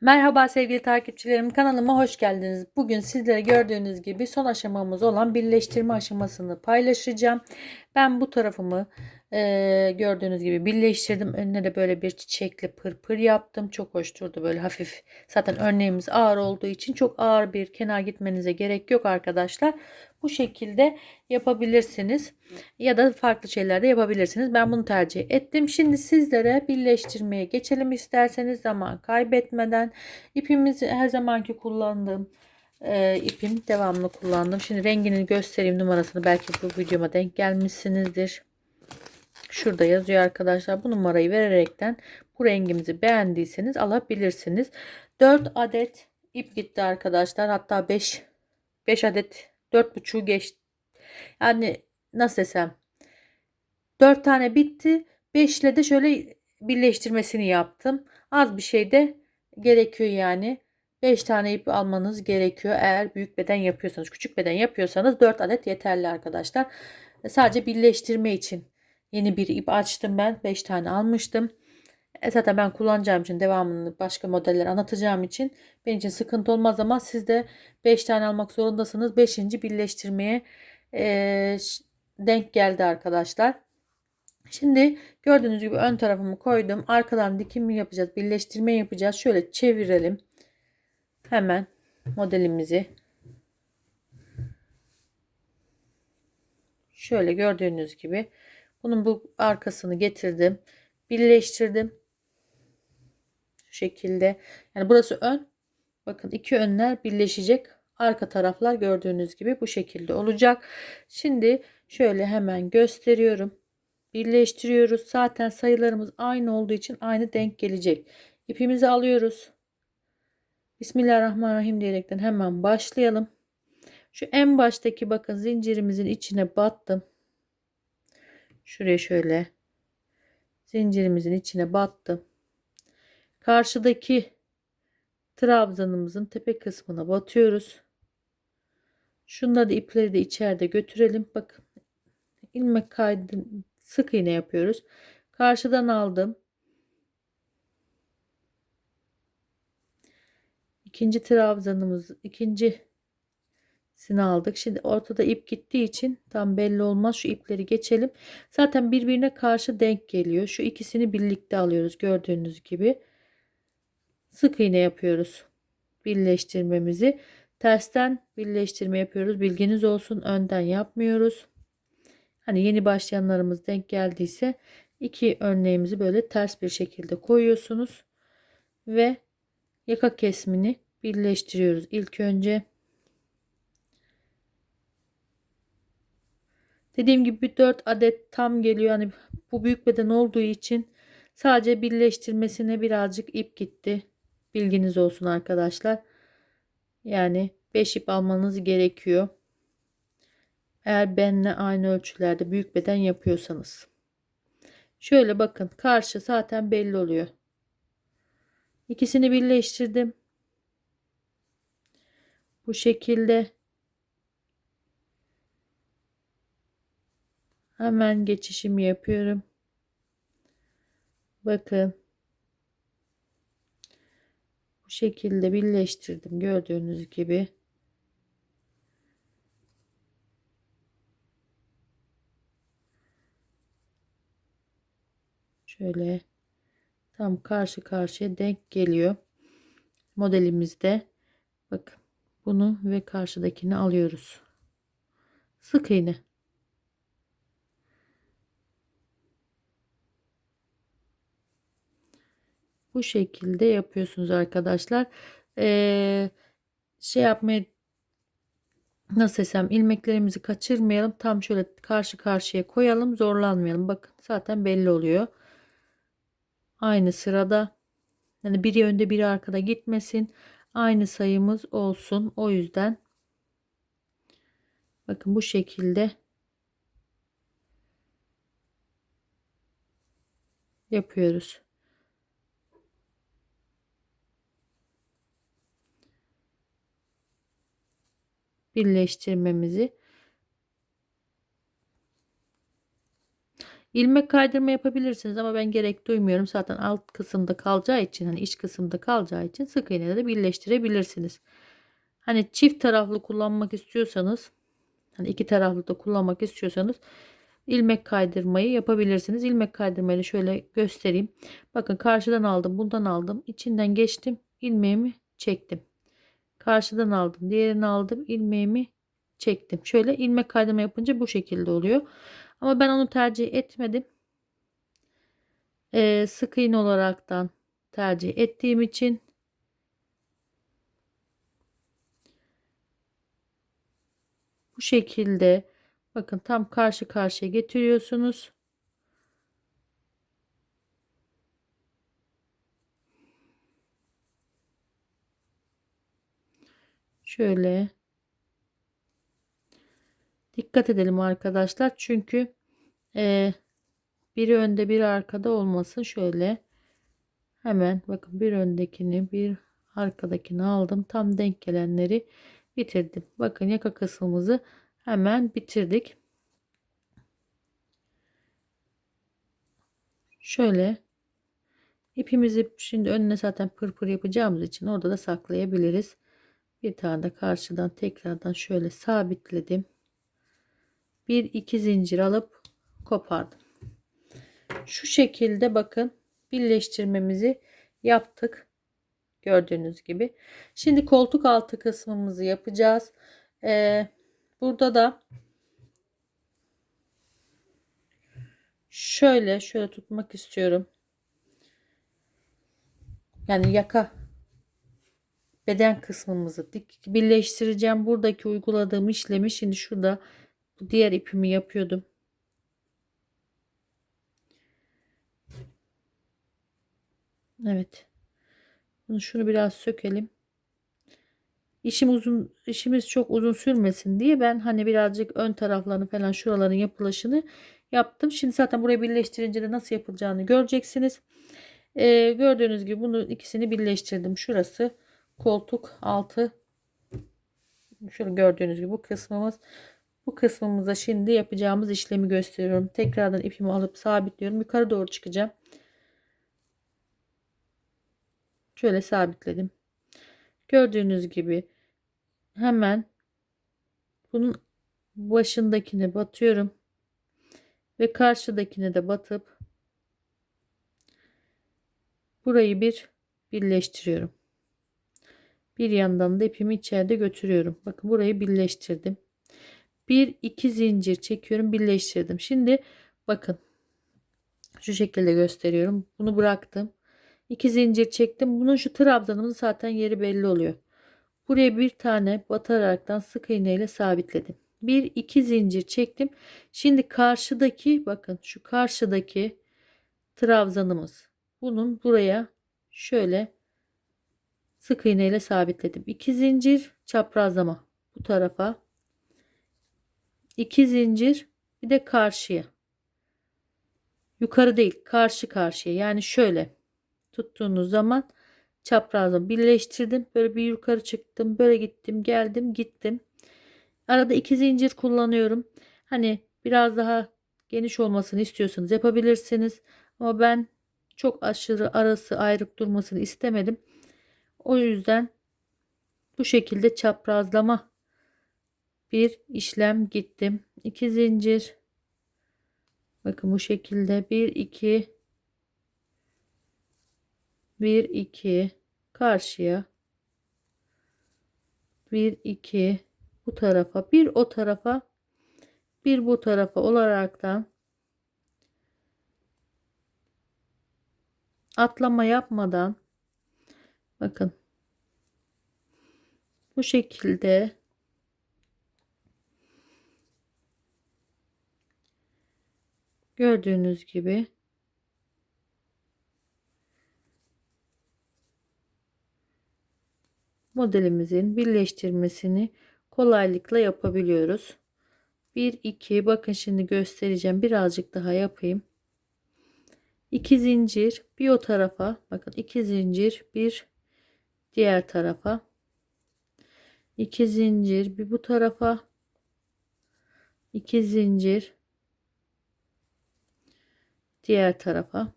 Merhaba sevgili takipçilerim kanalıma hoş geldiniz. Bugün sizlere gördüğünüz gibi son aşamamız olan birleştirme aşamasını paylaşacağım. Ben bu tarafımı e, gördüğünüz gibi birleştirdim. Önüne de böyle bir çiçekli pırpır yaptım. Çok hoş durdu böyle hafif. Zaten örneğimiz ağır olduğu için çok ağır bir kenar gitmenize gerek yok arkadaşlar. Bu şekilde yapabilirsiniz. Ya da farklı şeyler de yapabilirsiniz. Ben bunu tercih ettim. Şimdi sizlere birleştirmeye geçelim isterseniz zaman kaybetmeden. ipimizi her zamanki kullandığım e, ipim devamlı kullandım. Şimdi rengini göstereyim numarasını. Belki bu videoma denk gelmişsinizdir. Şurada yazıyor arkadaşlar. Bu numarayı vererekten bu rengimizi beğendiyseniz alabilirsiniz. 4 adet ip gitti arkadaşlar. Hatta 5 5 adet 4,5'u geçti. Yani nasıl desem 4 tane bitti. 5 ile de şöyle birleştirmesini yaptım. Az bir şey de gerekiyor yani. 5 tane ip almanız gerekiyor. Eğer büyük beden yapıyorsanız, küçük beden yapıyorsanız 4 adet yeterli arkadaşlar. Sadece birleştirme için yeni bir ip açtım ben. 5 tane almıştım. E zaten ben kullanacağım için devamını başka modeller anlatacağım için benim için sıkıntı olmaz ama siz de 5 tane almak zorundasınız. 5. birleştirmeye e, denk geldi arkadaşlar. Şimdi gördüğünüz gibi ön tarafımı koydum. Arkadan dikim yapacağız. Birleştirme yapacağız. Şöyle çevirelim. Hemen modelimizi şöyle gördüğünüz gibi bunun bu arkasını getirdim. Birleştirdim. Şu şekilde. Yani burası ön. Bakın iki önler birleşecek. Arka taraflar gördüğünüz gibi bu şekilde olacak. Şimdi şöyle hemen gösteriyorum. Birleştiriyoruz. Zaten sayılarımız aynı olduğu için aynı denk gelecek. İpimizi alıyoruz. Bismillahirrahmanirrahim diyerekten hemen başlayalım. Şu en baştaki bakın zincirimizin içine battım. Şuraya şöyle zincirimizin içine battım. Karşıdaki trabzanımızın tepe kısmına batıyoruz. Şunda da ipleri de içeride götürelim. Bakın ilmek kaydı sık iğne yapıyoruz. Karşıdan aldım. İkinci trabzanımız ikinci sini aldık. Şimdi ortada ip gittiği için tam belli olmaz. Şu ipleri geçelim. Zaten birbirine karşı denk geliyor. Şu ikisini birlikte alıyoruz gördüğünüz gibi. Sık iğne yapıyoruz. Birleştirmemizi. Tersten birleştirme yapıyoruz. Bilginiz olsun. Önden yapmıyoruz. Hani yeni başlayanlarımız denk geldiyse iki örneğimizi böyle ters bir şekilde koyuyorsunuz. Ve yaka kesmini birleştiriyoruz. İlk önce Dediğim gibi 4 adet tam geliyor. Yani bu büyük beden olduğu için sadece birleştirmesine birazcık ip gitti. Bilginiz olsun arkadaşlar. Yani 5 ip almanız gerekiyor. Eğer benle aynı ölçülerde büyük beden yapıyorsanız. Şöyle bakın karşı zaten belli oluyor. İkisini birleştirdim. Bu şekilde hemen geçişimi yapıyorum. Bakın. Bu şekilde birleştirdim gördüğünüz gibi. Şöyle tam karşı karşıya denk geliyor. Modelimizde bakın bunu ve karşıdakini alıyoruz. Sık iğne. Bu şekilde yapıyorsunuz arkadaşlar. Ee, şey yapmaya nasıl desem ilmeklerimizi kaçırmayalım. Tam şöyle karşı karşıya koyalım. Zorlanmayalım. Bakın zaten belli oluyor. Aynı sırada yani biri önde biri arkada gitmesin. Aynı sayımız olsun. O yüzden bakın bu şekilde yapıyoruz. Birleştirmemizi ilmek kaydırma yapabilirsiniz ama ben gerek duymuyorum. Zaten alt kısımda kalacağı için hani iç kısımda kalacağı için sık iğneyle de birleştirebilirsiniz. Hani çift taraflı kullanmak istiyorsanız hani iki taraflı da kullanmak istiyorsanız ilmek kaydırmayı yapabilirsiniz. İlmek kaydırmayı şöyle göstereyim. Bakın karşıdan aldım, bundan aldım. içinden geçtim, ilmeğimi çektim. Karşıdan aldım, diğerini aldım, ilmeğimi çektim. Şöyle ilmek kaydırma yapınca bu şekilde oluyor. Ama ben onu tercih etmedim. Ee, sık iğne olaraktan tercih ettiğim için bu şekilde bakın tam karşı karşıya getiriyorsunuz. Şöyle. Dikkat edelim arkadaşlar. Çünkü e, biri önde biri arkada olmasın. Şöyle. Hemen bakın bir öndekini bir arkadakini aldım. Tam denk gelenleri bitirdim. Bakın yaka kısmımızı hemen bitirdik. Şöyle. İpimizi şimdi önüne zaten pırpır yapacağımız için orada da saklayabiliriz bir tane de karşıdan tekrardan şöyle sabitledim. Bir iki zincir alıp kopardım. Şu şekilde bakın birleştirmemizi yaptık. Gördüğünüz gibi. Şimdi koltuk altı kısmımızı yapacağız. Ee, burada da şöyle şöyle tutmak istiyorum. Yani yaka beden kısmımızı dik birleştireceğim buradaki uyguladığım işlemi şimdi şurada diğer ipimi yapıyordum Evet. Bunu şunu biraz sökelim. İşim uzun işimiz çok uzun sürmesin diye ben hani birazcık ön taraflarını falan şuraların yapılışını yaptım. Şimdi zaten burayı birleştirince de nasıl yapılacağını göreceksiniz. Ee, gördüğünüz gibi bunu ikisini birleştirdim. Şurası koltuk altı. Şöyle gördüğünüz gibi bu kısmımız. Bu kısmımıza şimdi yapacağımız işlemi gösteriyorum. Tekrardan ipimi alıp sabitliyorum. Yukarı doğru çıkacağım. Şöyle sabitledim. Gördüğünüz gibi hemen bunun başındakine batıyorum. Ve karşıdakine de batıp burayı bir birleştiriyorum. Bir yandan da ipimi içeride götürüyorum. Bakın burayı birleştirdim. Bir iki zincir çekiyorum birleştirdim. Şimdi bakın şu şekilde gösteriyorum. Bunu bıraktım. 2 zincir çektim. Bunun şu trabzanımızın zaten yeri belli oluyor. Buraya bir tane bataraktan sık iğne ile sabitledim. Bir iki zincir çektim. Şimdi karşıdaki bakın şu karşıdaki trabzanımız. Bunun buraya şöyle sık iğne ile sabitledim. 2 zincir çaprazlama bu tarafa. 2 zincir bir de karşıya. Yukarı değil karşı karşıya yani şöyle tuttuğunuz zaman çaprazla birleştirdim. Böyle bir yukarı çıktım. Böyle gittim geldim gittim. Arada iki zincir kullanıyorum. Hani biraz daha geniş olmasını istiyorsanız yapabilirsiniz. Ama ben çok aşırı arası ayrık durmasını istemedim. O yüzden bu şekilde çaprazlama bir işlem gittim. 2 zincir. Bakın bu şekilde. 1 2 1 2 karşıya. 1 2 bu tarafa. Bir o tarafa. Bir bu tarafa olaraktan atlama yapmadan bakın bu şekilde gördüğünüz gibi modelimizin birleştirmesini kolaylıkla yapabiliyoruz. 1 2 bakın şimdi göstereceğim. Birazcık daha yapayım. 2 zincir bir o tarafa bakın 2 zincir bir diğer tarafa 2 zincir bir bu tarafa 2 zincir Diğer tarafa.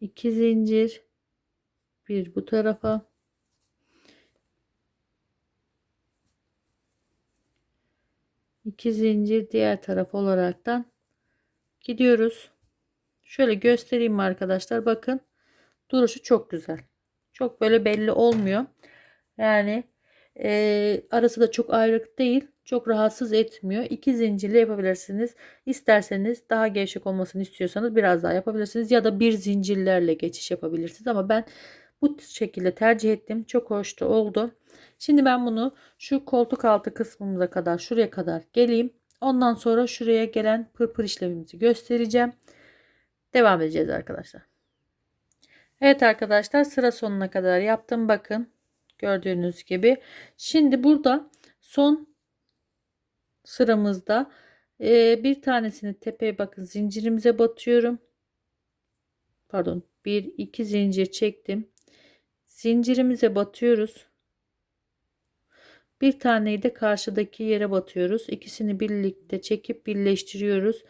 İki zincir. Bir bu tarafa. İki zincir diğer taraf olaraktan gidiyoruz. Şöyle göstereyim arkadaşlar. Bakın duruşu çok güzel. Çok böyle belli olmuyor. Yani e, arası da çok ayrık değil. Çok rahatsız etmiyor. İki zincirle yapabilirsiniz. İsterseniz daha gevşek olmasını istiyorsanız biraz daha yapabilirsiniz. Ya da bir zincirlerle geçiş yapabilirsiniz. Ama ben bu şekilde tercih ettim. Çok hoş da oldu. Şimdi ben bunu şu koltuk altı kısmımıza kadar şuraya kadar geleyim. Ondan sonra şuraya gelen pırpır işlemimizi göstereceğim. Devam edeceğiz arkadaşlar. Evet arkadaşlar sıra sonuna kadar yaptım. Bakın gördüğünüz gibi. Şimdi burada son sıramızda e, bir tanesini tepeye bakın zincirimize batıyorum. Pardon bir iki zincir çektim. Zincirimize batıyoruz. Bir taneyi de karşıdaki yere batıyoruz. İkisini birlikte çekip birleştiriyoruz.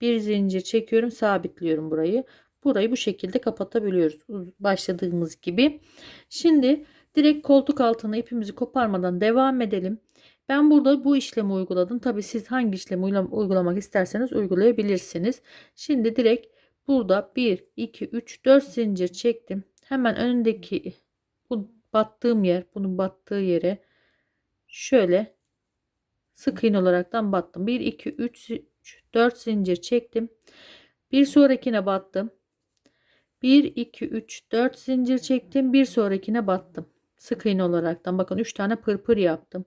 Bir zincir çekiyorum, sabitliyorum burayı. Burayı bu şekilde kapatabiliyoruz. Başladığımız gibi. Şimdi direkt koltuk altına ipimizi koparmadan devam edelim. Ben burada bu işlemi uyguladım. Tabi siz hangi işlemi uygulamak isterseniz uygulayabilirsiniz. Şimdi direkt burada 1, 2, 3, 4 zincir çektim. Hemen önündeki bu battığım yer, bunun battığı yere şöyle sık iğne olaraktan battım. 1, 2, 3, 4 zincir çektim. Bir sonrakine battım. 1, 2, 3, 4 zincir çektim. Bir sonrakine battım. Sık iğne olaraktan bakın 3 tane pırpır yaptım.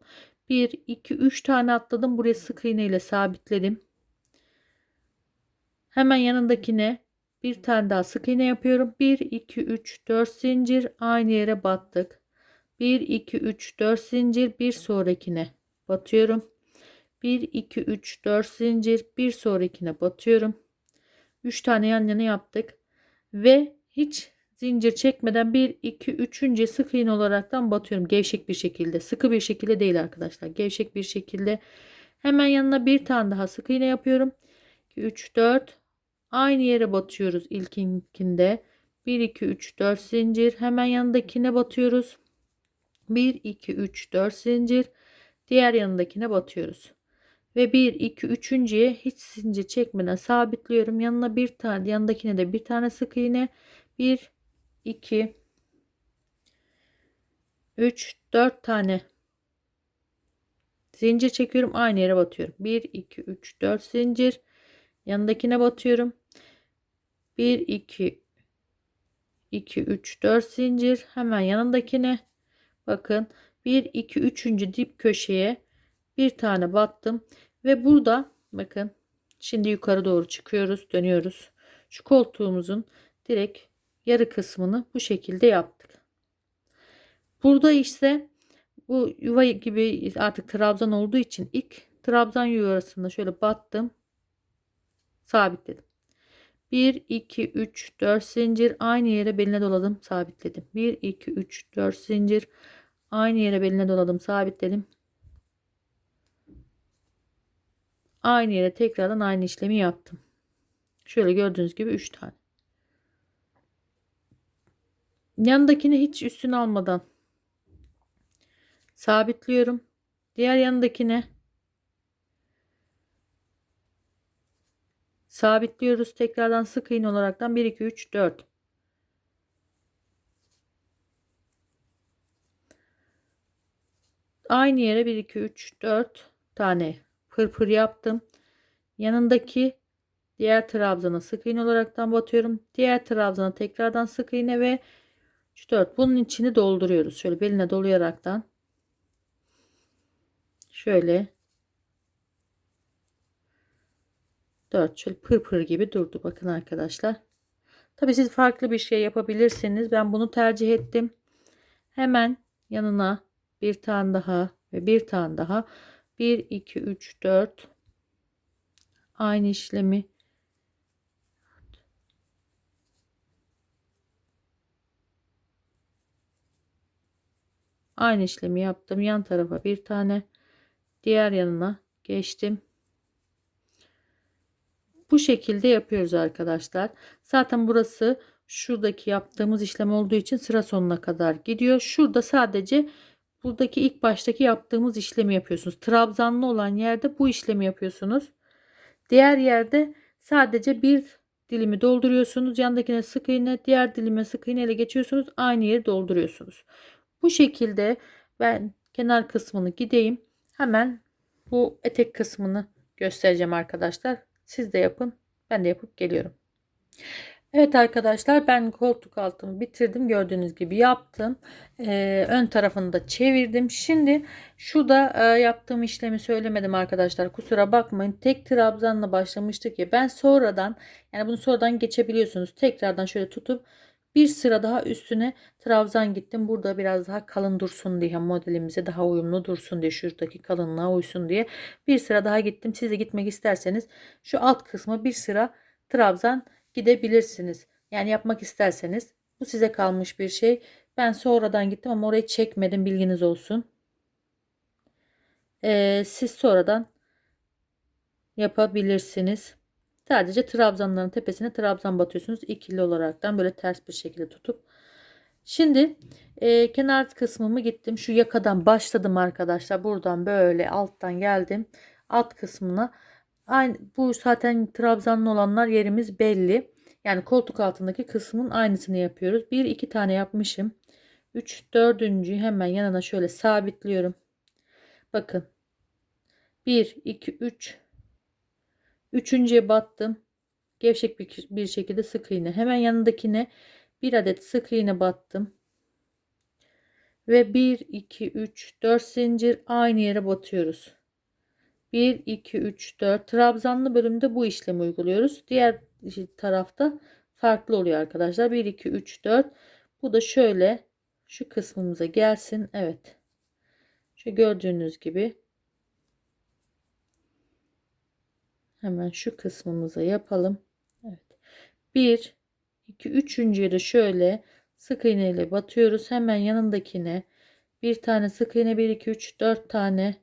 1, 2, 3 tane atladım. Buraya sık iğne ile sabitledim. Hemen yanındakine bir tane daha sık iğne yapıyorum. 1, 2, 3, 4 zincir aynı yere battık. 1, 2, 3, 4 zincir bir sonrakine batıyorum. 1, 2, 3, 4 zincir bir sonrakine batıyorum. 3 tane yan yana yaptık. Ve hiç zincir çekmeden 1, 2, 3. sık iğne olaraktan batıyorum. Gevşek bir şekilde. Sıkı bir şekilde değil arkadaşlar. Gevşek bir şekilde. Hemen yanına bir tane daha sık iğne yapıyorum. 2, 3, 4. Aynı yere batıyoruz ilkinkinde. 1, 2, 3, 4 zincir. Hemen yanındakine batıyoruz. 1, 2, 3, 4 zincir. Diğer yanındakine batıyoruz. Ve 1, 2, 3.ye hiç zincir çekmeden sabitliyorum. Yanına bir tane, yanındakine de bir tane sık iğne. 1, 2, 3, 4 tane zincir çekiyorum. Aynı yere batıyorum. 1, 2, 3, 4 zincir. Yanındakine batıyorum. 1, 2, 2, 3, 4 zincir. Hemen yanındakine bakın. 1, 2, 3. dip köşeye bir tane battım. Ve burada bakın şimdi yukarı doğru çıkıyoruz. Dönüyoruz. Şu koltuğumuzun direkt yarı kısmını bu şekilde yaptık. Burada ise bu yuva gibi artık trabzan olduğu için ilk trabzan yuvasında şöyle battım. Sabitledim. 1 2 3 4 zincir aynı yere beline doladım sabitledim. 1 2 3 4 zincir aynı yere beline doladım sabitledim. Aynı yere tekrardan aynı işlemi yaptım. Şöyle gördüğünüz gibi 3 tane. Yanındakini hiç üstüne almadan sabitliyorum. Diğer yanındakine sabitliyoruz. Tekrardan sık iğne olaraktan 1 2 3 4 Aynı yere 1 2 3 4 tane pırpır yaptım. Yanındaki diğer trabzana sık iğne olaraktan batıyorum. Diğer trabzana tekrardan sık iğne ve 3 4 bunun içini dolduruyoruz. Şöyle beline dolayaraktan şöyle 4 şöyle pırpır gibi durdu bakın arkadaşlar. Tabi siz farklı bir şey yapabilirsiniz. Ben bunu tercih ettim. Hemen yanına bir tane daha ve bir tane daha 1 2 3 4 aynı işlemi aynı işlemi yaptım yan tarafa bir tane diğer yanına geçtim. Bu şekilde yapıyoruz arkadaşlar. Zaten burası şuradaki yaptığımız işlem olduğu için sıra sonuna kadar gidiyor. Şurada sadece buradaki ilk baştaki yaptığımız işlemi yapıyorsunuz. Trabzanlı olan yerde bu işlemi yapıyorsunuz. Diğer yerde sadece bir dilimi dolduruyorsunuz. Yandakine sık iğne, diğer dilime sık iğne ile geçiyorsunuz. Aynı yeri dolduruyorsunuz. Bu şekilde ben kenar kısmını gideyim. Hemen bu etek kısmını göstereceğim arkadaşlar. Siz de yapın. Ben de yapıp geliyorum. Evet arkadaşlar ben koltuk altımı bitirdim. Gördüğünüz gibi yaptım. Ee, ön tarafını da çevirdim. Şimdi şurada e, yaptığım işlemi söylemedim arkadaşlar. Kusura bakmayın. Tek trabzanla başlamıştık ya. Ben sonradan yani bunu sonradan geçebiliyorsunuz. Tekrardan şöyle tutup bir sıra daha üstüne trabzan gittim. Burada biraz daha kalın dursun diye modelimize daha uyumlu dursun diye şuradaki kalınlığa uysun diye bir sıra daha gittim. Siz de gitmek isterseniz şu alt kısmı bir sıra trabzan gidebilirsiniz. Yani yapmak isterseniz bu size kalmış bir şey. Ben sonradan gittim ama orayı çekmedim bilginiz olsun. Ee, siz sonradan yapabilirsiniz. Sadece trabzanların tepesine trabzan batıyorsunuz. ikili olaraktan böyle ters bir şekilde tutup. Şimdi e, kenar kısmımı gittim. Şu yakadan başladım arkadaşlar. Buradan böyle alttan geldim. Alt kısmına aynı bu zaten trabzanlı olanlar yerimiz belli. Yani koltuk altındaki kısmın aynısını yapıyoruz. Bir iki tane yapmışım. 3 dördüncüyü hemen yanına şöyle sabitliyorum. Bakın. 1 2 3 Üçüncüye battım. Gevşek bir, bir şekilde sık iğne. Hemen yanındakine bir adet sık iğne battım. Ve 1, 2, 3, 4 zincir aynı yere batıyoruz. 1, 2, 3, 4. Trabzanlı bölümde bu işlemi uyguluyoruz. Diğer tarafta farklı oluyor arkadaşlar. 1, 2, 3, 4. Bu da şöyle şu kısmımıza gelsin. Evet. Şu gördüğünüz gibi Hemen şu kısmımıza yapalım. Evet. 1 2 3. de şöyle sık iğne ile batıyoruz. Hemen yanındakine bir tane sık iğne 1 2 3 4 tane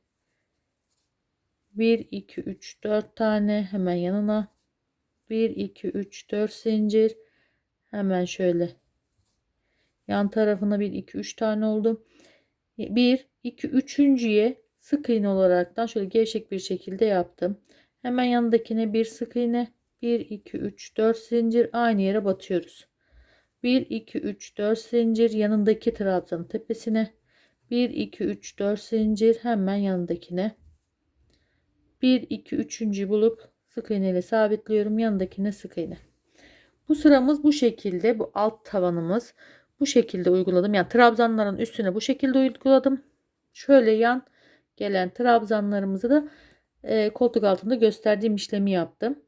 1 2 3 4 tane hemen yanına. 1 2 3 4 zincir. Hemen şöyle. Yan tarafına 1 2 3 tane oldu. 1 2 üçüncüye sık iğne olaraktan şöyle gevşek bir şekilde yaptım. Hemen yanındakine bir sık iğne 1 2 3 4 zincir aynı yere batıyoruz. 1 2 3 4 zincir yanındaki trabzanın tepesine. 1 2 3 4 zincir hemen yanındakine 1 2 3. bulup sık iğne ile sabitliyorum yanındakine sık iğne. Bu sıramız bu şekilde bu alt tavanımız bu şekilde uyguladım. Yani trabzanların üstüne bu şekilde uyguladım. Şöyle yan gelen trabzanlarımızı da e, koltuk altında gösterdiğim işlemi yaptım.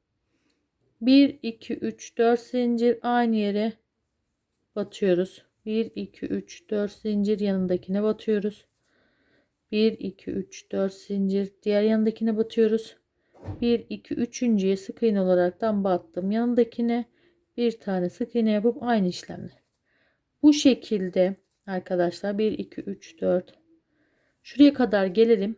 1 2 3 4 zincir aynı yere batıyoruz. 1 2 3 4 zincir yanındakine batıyoruz. 1 2 3 4 zincir diğer yanındakine batıyoruz. 1 2 3.'ye sık iğne olaraktan battım. Yanındakine bir tane sık iğne yapıp aynı işlemler. Bu şekilde arkadaşlar 1 2 3 4 şuraya kadar gelelim.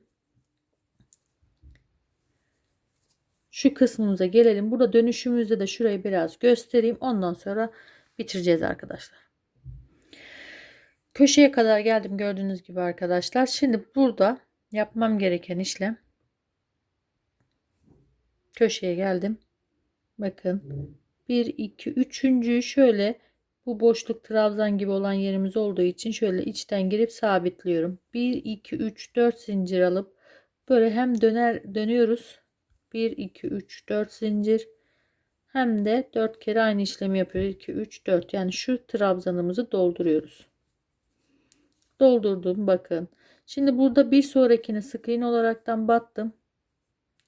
şu kısmımıza gelelim. Burada dönüşümüzde de şurayı biraz göstereyim. Ondan sonra bitireceğiz arkadaşlar. Köşeye kadar geldim gördüğünüz gibi arkadaşlar. Şimdi burada yapmam gereken işlem köşeye geldim. Bakın 1 2 3. şöyle bu boşluk trabzan gibi olan yerimiz olduğu için şöyle içten girip sabitliyorum. 1 2 3 4 zincir alıp böyle hem döner dönüyoruz 1 2 3 4 zincir hem de 4 kere aynı işlemi yapıyor 2 3 4 yani şu trabzanımızı dolduruyoruz doldurdum bakın. Şimdi burada bir sonrakine sık iğne olaraktan battım.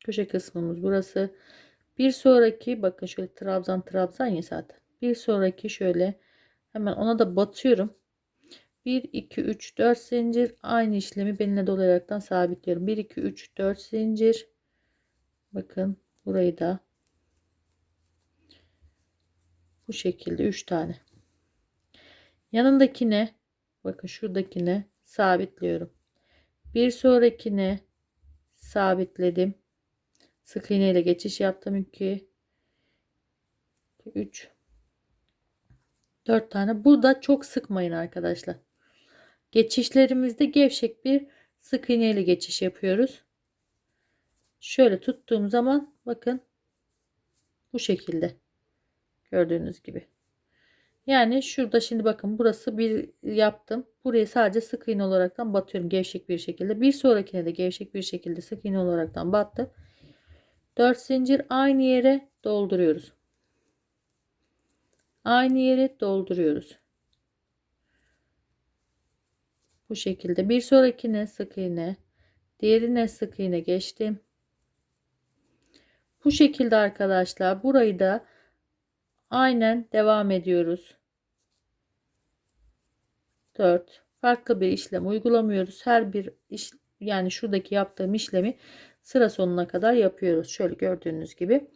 Köşe kısmımız burası. Bir sonraki bakın şöyle trabzan trabzan ya zaten. Bir sonraki şöyle hemen ona da batıyorum. 1 2 3 4 zincir. Aynı işlemi beline dolayaraktan sabitliyorum. 1 2 3 4 zincir. Bakın burayı da bu şekilde 3 tane. Yanındakine bakın şuradakine sabitliyorum. Bir sonrakine sabitledim. Sık iğne ile geçiş yaptım. 2 3 4 tane. Burada çok sıkmayın arkadaşlar. Geçişlerimizde gevşek bir sık iğne ile geçiş yapıyoruz. Şöyle tuttuğum zaman bakın bu şekilde. Gördüğünüz gibi. Yani şurada şimdi bakın burası bir yaptım. Buraya sadece sık iğne olaraktan batıyorum gevşek bir şekilde. Bir sonrakine de gevşek bir şekilde sık iğne olaraktan battım. 4 zincir aynı yere dolduruyoruz. Aynı yere dolduruyoruz. Bu şekilde bir sonrakine sık iğne, diğerine sık iğne geçtim. Bu şekilde arkadaşlar burayı da aynen devam ediyoruz. 4 farklı bir işlem uygulamıyoruz. Her bir iş yani şuradaki yaptığım işlemi sıra sonuna kadar yapıyoruz. Şöyle gördüğünüz gibi.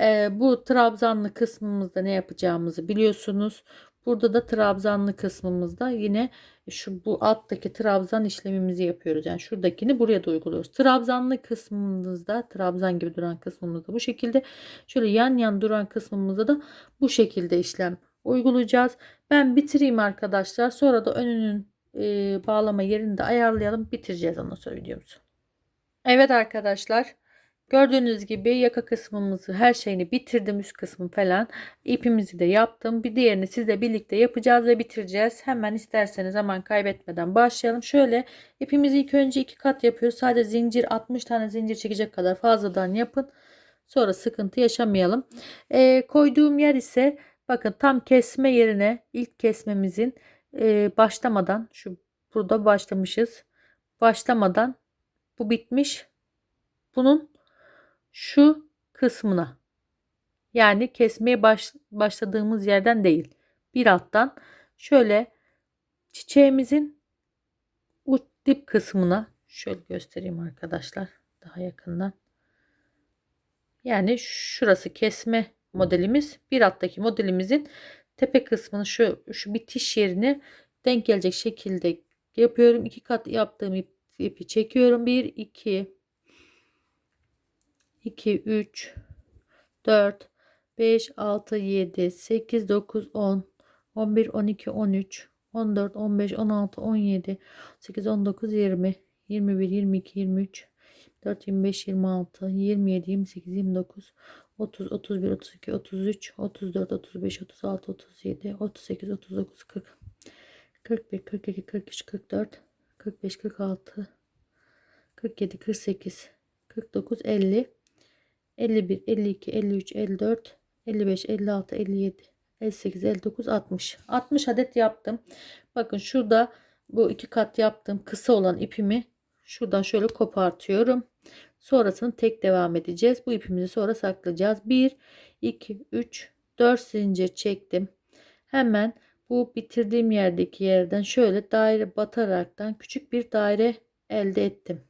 Ee, bu trabzanlı kısmımızda ne yapacağımızı biliyorsunuz. Burada da trabzanlı kısmımızda yine şu bu alttaki trabzan işlemimizi yapıyoruz. Yani şuradakini buraya da uyguluyoruz. Trabzanlı kısmımızda trabzan gibi duran kısmımızda bu şekilde. Şöyle yan yan duran kısmımızda da bu şekilde işlem uygulayacağız. Ben bitireyim arkadaşlar. Sonra da önünün e, bağlama yerini de ayarlayalım. Bitireceğiz ondan sonra videomuzu. Evet arkadaşlar. Gördüğünüz gibi yaka kısmımızı her şeyini bitirdim üst kısmı falan. İpimizi de yaptım. Bir diğerini sizle birlikte yapacağız ve bitireceğiz. Hemen isterseniz zaman kaybetmeden başlayalım. Şöyle ipimizi ilk önce iki kat yapıyoruz. Sadece zincir 60 tane zincir çekecek kadar fazladan yapın. Sonra sıkıntı yaşamayalım. E, koyduğum yer ise bakın tam kesme yerine ilk kesmemizin e, başlamadan şu burada başlamışız. Başlamadan bu bitmiş. Bunun şu kısmına. Yani kesmeye baş, başladığımız yerden değil. Bir alttan şöyle çiçeğimizin uç dip kısmına şöyle göstereyim arkadaşlar daha yakından. Yani şurası kesme modelimiz bir alttaki modelimizin tepe kısmını şu şu bitiş yerini denk gelecek şekilde yapıyorum. İki kat yaptığım ip, ipi çekiyorum. 1 2 2, 3, 4, 5, 6, 7, 8, 9, 10, 11, 12, 13, 14, 15, 16, 17, 18, 19, 20, 21, 22, 23, 4, 25, 26, 27, 28, 29, 30, 31, 32, 33, 34, 35, 36, 37, 38, 39, 40, 41, 42, 43, 44, 45, 46, 47, 48, 49, 50, 51, 52, 53, 54, 55, 56, 57, 58, 59, 60. 60 adet yaptım. Bakın şurada bu iki kat yaptığım kısa olan ipimi şuradan şöyle kopartıyorum. Sonrasını tek devam edeceğiz. Bu ipimizi sonra saklayacağız. 1, 2, 3, 4 zincir çektim. Hemen bu bitirdiğim yerdeki yerden şöyle daire bataraktan küçük bir daire elde ettim.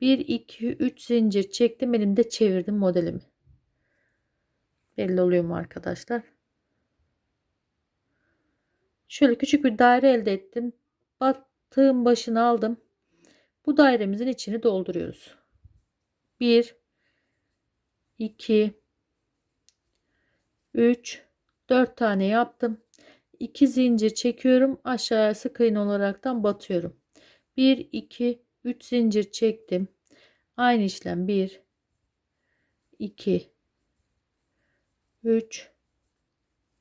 1 2 3 zincir çektim. Elimde çevirdim modelimi. Belli oluyor mu arkadaşlar? Şöyle küçük bir daire elde ettim. Battığım başını aldım. Bu dairemizin içini dolduruyoruz. 1 2 3 4 tane yaptım. 2 zincir çekiyorum. Aşağıya sık iğne olaraktan batıyorum. 1 2 3 zincir çektim Aynı işlem 1 2 3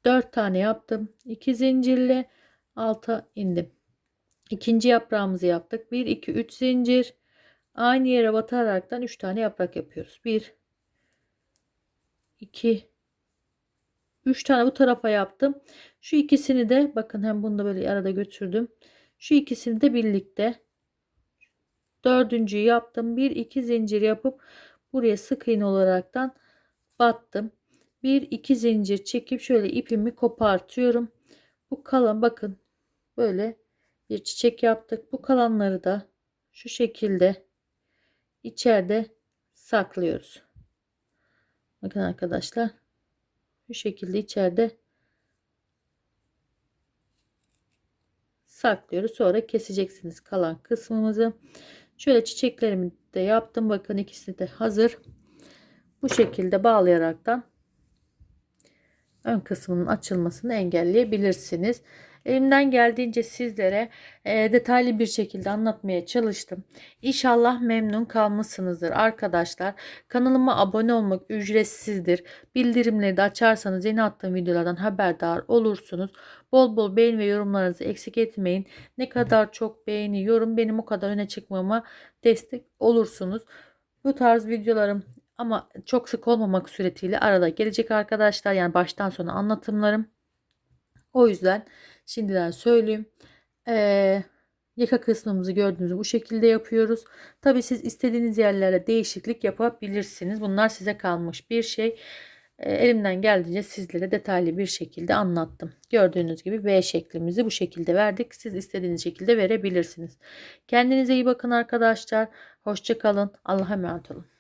4 tane yaptım. 2 zincirle alta indim. İkinci yaprağımızı yaptık. 1 2 3 zincir aynı yere bataraktan 3 tane yaprak yapıyoruz. 1 2 3 tane bu tarafa yaptım. Şu ikisini de bakın hem bunu da böyle arada götürdüm. Şu ikisini de birlikte dördüncüyü yaptım. Bir iki zincir yapıp buraya sık iğne olaraktan battım. Bir iki zincir çekip şöyle ipimi kopartıyorum. Bu kalan bakın böyle bir çiçek yaptık. Bu kalanları da şu şekilde içeride saklıyoruz. Bakın arkadaşlar bu şekilde içeride saklıyoruz. Sonra keseceksiniz kalan kısmımızı. Şöyle çiçeklerimi de yaptım. Bakın ikisi de hazır. bu şekilde bağlayaraktan ön kısmının açılmasını engelleyebilirsiniz. Elimden geldiğince sizlere e, detaylı bir şekilde anlatmaya çalıştım. İnşallah memnun kalmışsınızdır arkadaşlar. Kanalıma abone olmak ücretsizdir. Bildirimleri de açarsanız yeni attığım videolardan haberdar olursunuz. Bol bol beğeni ve yorumlarınızı eksik etmeyin. Ne kadar çok beğeni, yorum benim o kadar öne çıkmama destek olursunuz. Bu tarz videolarım ama çok sık olmamak suretiyle arada gelecek arkadaşlar. Yani baştan sona anlatımlarım. O yüzden şimdiden söyleyeyim. Ee, yaka kısmımızı gördüğünüz bu şekilde yapıyoruz. Tabi siz istediğiniz yerlere değişiklik yapabilirsiniz. Bunlar size kalmış bir şey. Ee, elimden geldiğince sizlere detaylı bir şekilde anlattım. Gördüğünüz gibi V şeklimizi bu şekilde verdik. Siz istediğiniz şekilde verebilirsiniz. Kendinize iyi bakın arkadaşlar. Hoşça kalın. Allah'a emanet olun.